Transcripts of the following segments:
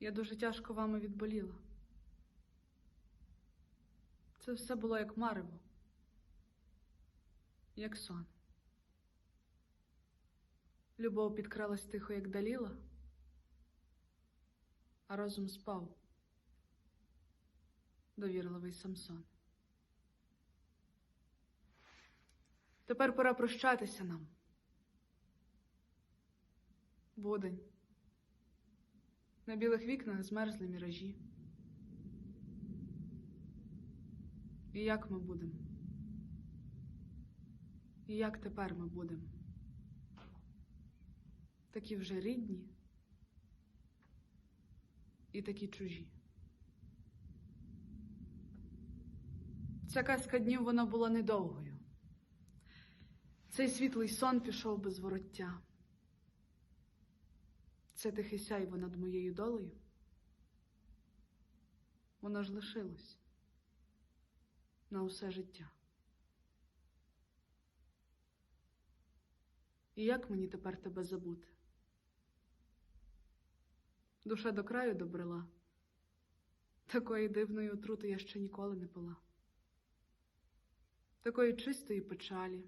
Я дуже тяжко вами відболіла. Це все було як марево, як сон. Любов підкралась тихо, як даліла, а розум спав, довірливий Самсон. Тепер пора прощатися нам. Будень. На білих вікнах змерзли міражі. І як ми будемо? І як тепер ми будемо? Такі вже рідні і такі чужі. Ця казка днів вона була недовгою. Цей світлий сон пішов без вороття. Це тихе сяйво над моєю долею. Воно ж лишилось на усе життя. І як мені тепер тебе забути? Душа до краю добрела. Такої дивної отрути я ще ніколи не пила. Такої чистої печалі,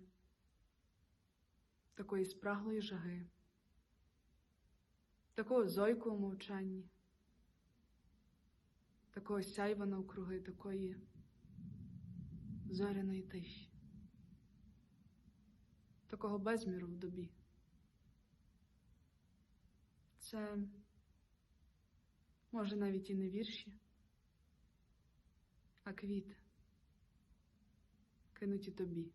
такої спраглої жаги, такого зойку у мовчанні, такого сяйва навкруги, такої зоряної тиші, такого безміру в добі. Це, може, навіть і не вірші, а квіти, кинуті тобі.